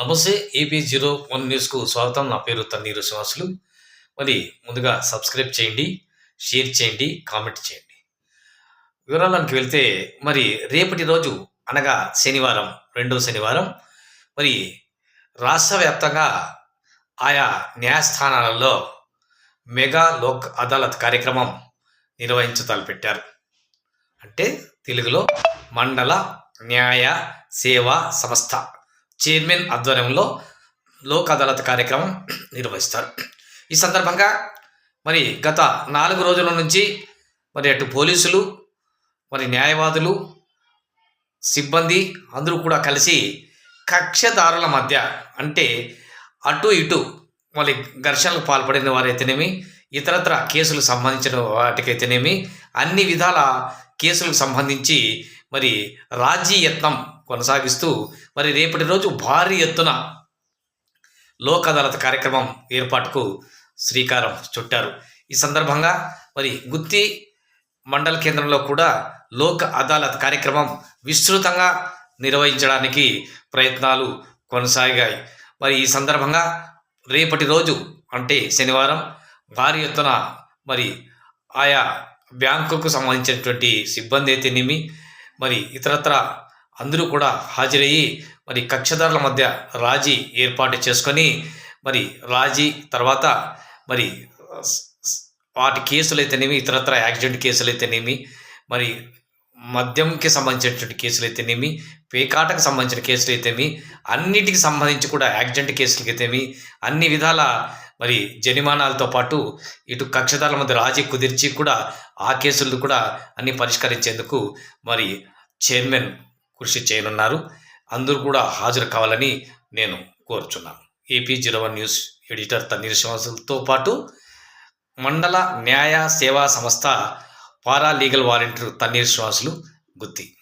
నమస్తే AP zero one న్యూస్కు స్వాగతం. నా పేరు తన్నీరు శ్రీనివాసులు. మరి ముందుగా సబ్స్క్రైబ్ చేయండి షేర్ చేయండి కామెంట్ చేయండి. వివరాలకు వెళ్తే మరి రేపటి రోజు అనగా శనివారం రెండో శనివారం మరి రాష్ట్ర వ్యాప్తంగా ఆయా న్యాయస్థానాలలో మెగా లోక్ అదాలత్ కార్యక్రమం నిర్వహించ తలపెట్టారు అంటే తెలుగులో మండల న్యాయ సేవా సంస్థ. చైర్మన్ ఆధ్వర్యంలో లోక్ అదాలత్ కార్యక్రమం నిర్వహిస్తారు. ఈ సందర్భంగా మరి గత నాలుగు రోజుల నుంచి మరి అటు పోలీసులు మరి న్యాయవాదులు సిబ్బంది అందరూ కూడా కలిసి కక్షదారుల మధ్య అంటే అటు ఇటు మరి ఘర్షణలకు పాల్పడిన వారైతేనేమి ఇతరత్ర కేసులకు సంబంధించిన వాటికైతేనేమి అన్ని విధాల కేసులకు సంబంధించి మరి రాజీ యత్నం కొనసాగిస్తూ మరి రేపటి రోజు భారీ ఎత్తున లోక్ అదాలత్ కార్యక్రమం ఏర్పాటుకు శ్రీకారం చుట్టారు. ఈ సందర్భంగా మరి గుత్తి మండల కేంద్రంలో కూడా లోక్ అదాలత్ కార్యక్రమం విస్తృతంగా నిర్వహించడానికి ప్రయత్నాలు కొనసాగాయి. మరి ఈ సందర్భంగా రేపటి రోజు అంటే శనివారం భారీ ఎత్తున మరి ఆయా బ్యాంకుకు సంబంధించినటువంటి సిబ్బంది అయితేనేమి మరి ఇతరత్ర అందరూ కూడా హాజరయ్యి మరి కక్షదారుల మధ్య రాజీ ఏర్పాటు చేసుకొని మరి రాజీ తర్వాత మరి వాటి కేసులు అయితేనేమి ఇతరత్ర యాక్సిడెంట్ కేసులు అయితేనేమి మరి మద్యంకి సంబంధించినటువంటి కేసులు అయితేనేమి పేకాటకు సంబంధించిన కేసులు అయితేమి అన్నిటికి సంబంధించి కూడా యాక్సిడెంట్ కేసులకి అయితేమి అన్ని విధాల మరి జరిమానాలతో పాటు ఇటు కక్షదారుల మధ్య రాజీ కుదిర్చి కూడా ఆ కేసులు కూడా అన్ని పరిష్కరించేందుకు మరి చైర్మన్ కృషి చేయనున్నారు. అందరూ కూడా హాజరు కావాలని నేను కోరుచున్నాను. AP zero one news editor Tanneer శ్రీనివాసులతో పాటు మండల న్యాయ సేవా సంస్థ para legal volunteer Tanneer Srinivasulu Gutti.